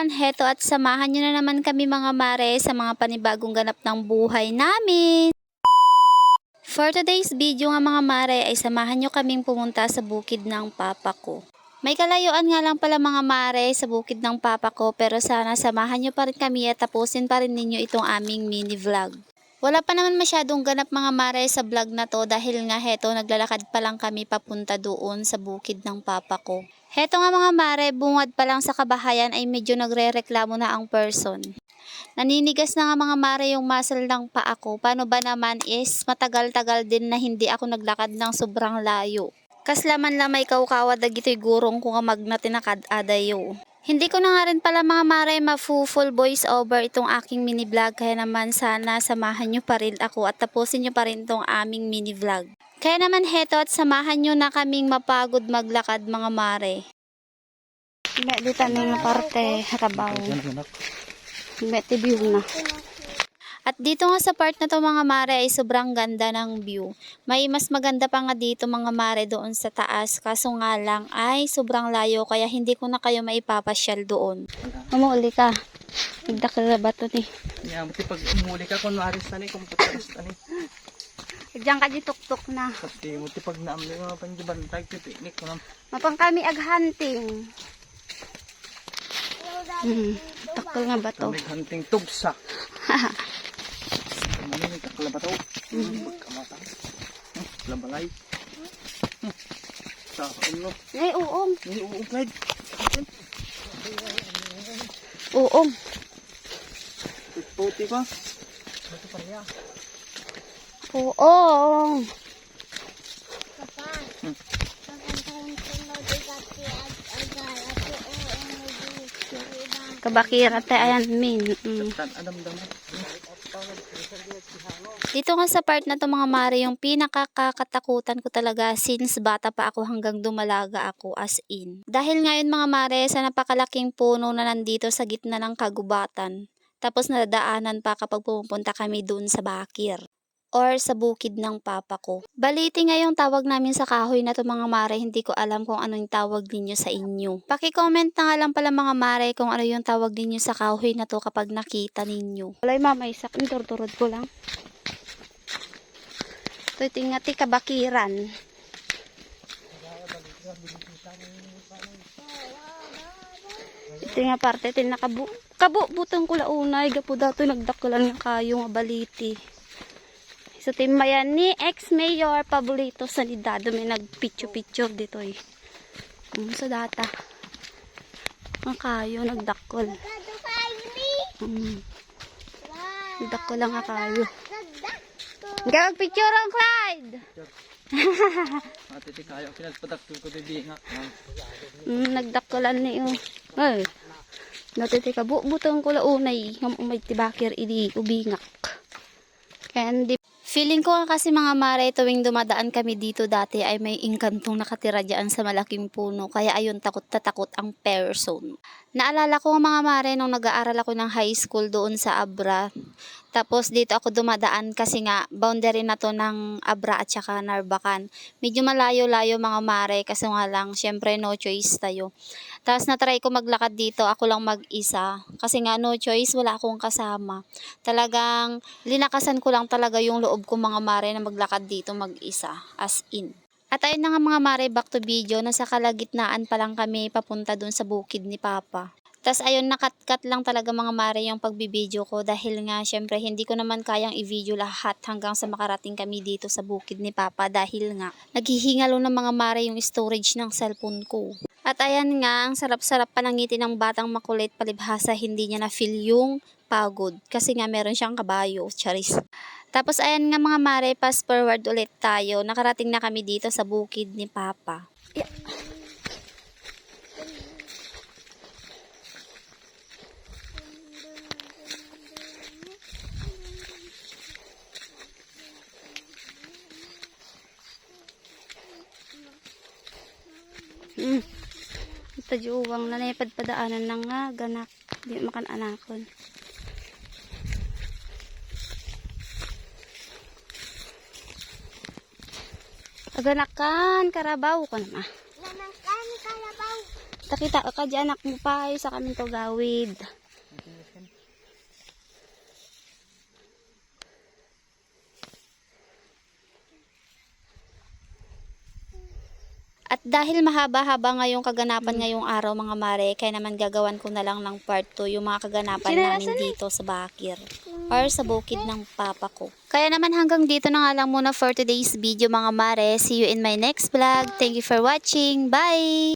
everyone! Heto at samahan nyo na naman kami mga mare sa mga panibagong ganap ng buhay namin. For today's video nga mga mare ay samahan nyo kaming pumunta sa bukid ng papa ko. May kalayuan nga lang pala mga mare sa bukid ng papa ko pero sana samahan nyo pa rin kami at tapusin pa rin ninyo itong aming mini vlog. Wala pa naman masyadong ganap mga mare sa vlog na to dahil nga heto naglalakad pa lang kami papunta doon sa bukid ng papa ko. Heto nga mga mare, bungad pa lang sa kabahayan ay medyo nagre-reklamo na ang person. Naninigas na nga mga mare yung muscle ng paa ko. Paano ba naman is matagal-tagal din na hindi ako naglakad ng sobrang layo. Kaslaman lang may kaukawa dagito'y gurong ko nga magnatinakad adayo. Hindi ko na nga rin pala mga mare ma-full voice over itong aking mini vlog kaya naman sana samahan nyo pa rin ako at tapusin nyo pa rin itong aming mini vlog. Kaya naman heto at samahan nyo na kaming mapagod maglakad mga mare. May dito na parte harabaw. May view na. At dito nga sa part na to mga mare ay sobrang ganda ng view. May mas maganda pa nga dito mga mare doon sa taas. Kaso nga lang ay sobrang layo kaya hindi ko na kayo maipapasyal doon. Umuuli ka. Nagdakal ba to ni? Yeah, buti pag umuli ka, kunwari sa ni, kung pataras sa ni. Diyan ka di tuktok na. Kasi buti pag naamli mga panjibantay, pipiknik ko lang. Mapang kami ag hunting. Hmm, takal nga ba to? May hunting tubsa. Ano may kaklabato? Pagkamata. Labalay. Sa ano? Ay, uong. Hindi uuklad. Uong. Puti pa. Uong. Kabakira tayo ayan min. Mm. Adam damo. Dito nga sa part na to mga mare, yung pinakakatakutan ko talaga since bata pa ako hanggang dumalaga ako as in. Dahil ngayon mga mare, sa napakalaking puno na nandito sa gitna ng kagubatan. Tapos nadadaanan pa kapag pumupunta kami dun sa Bakir or sa bukid ng papa ko. Baliti nga yung tawag namin sa kahoy na to mga mare, hindi ko alam kung anong tawag ninyo sa inyo. Paki-comment na nga lang pala mga mare kung ano yung tawag ninyo sa kahoy na to kapag nakita ninyo. Walay mama, isak, turturod ko lang. Ito tingati kabakiran. Ito nga parte, tin nakabu. Kabu, butang ko launay. Gapo dato nagdakulan nga kayo nga baliti. So, timbayan ni ex-mayor Pablito Sanidado may nagpicture-picture dito eh. Um, sa data. Ang kayo, nagdakol. Um, nagdakol lang nga kayo. Gawag picture ang Clyde! Ate kayo kinagpadaktul ko di nga. Mm, nagdakulan ni oh. Ay. Natiti ka bu butong ko launay ngam umay tibakir idi ubingak. Candy. Feeling ko nga kasi mga mare tuwing dumadaan kami dito dati ay may inkantong nakatira diyan sa malaking puno kaya ayun takot na takot ang person. Naalala ko mga mare nung nag-aaral ako ng high school doon sa Abra. Tapos dito ako dumadaan kasi nga boundary na to ng Abra at saka Narbacan. Medyo malayo-layo mga mare kasi nga lang syempre no choice tayo. Tapos natry ko maglakad dito, ako lang mag-isa. Kasi nga no choice, wala akong kasama. Talagang linakasan ko lang talaga yung loob ko mga mare na maglakad dito mag-isa. As in. At ayun na nga mga mare, back to video, nasa kalagitnaan pa lang kami papunta dun sa bukid ni Papa. Tapos ayun, nakat-cut lang talaga mga mare yung pagbibideo ko dahil nga syempre hindi ko naman kayang i-video lahat hanggang sa makarating kami dito sa bukid ni Papa dahil nga naghihingalo ng mga mare yung storage ng cellphone ko. At ayan nga, ang sarap-sarap pa ng batang makulit palibhasa hindi niya na-feel yung pagod kasi nga meron siyang kabayo, charis. Tapos ayan nga mga mare, fast forward ulit tayo. Nakarating na kami dito sa bukid ni Papa. Yeah. Mm. Ito juwang na padaanan na nga ganak. Di makan anakon. Aganakan, karabaw ko naman. Nanakan kalabaw. Takita ka di anak mo pa sa kaming to At dahil mahaba-haba ngayong kaganapan ngayong araw mga mare, kaya naman gagawan ko na lang ng part 2 yung mga kaganapan namin dito sa Bakir or sa bukid ng papa ko. Kaya naman hanggang dito na nga lang muna for today's video mga mare. See you in my next vlog. Thank you for watching. Bye!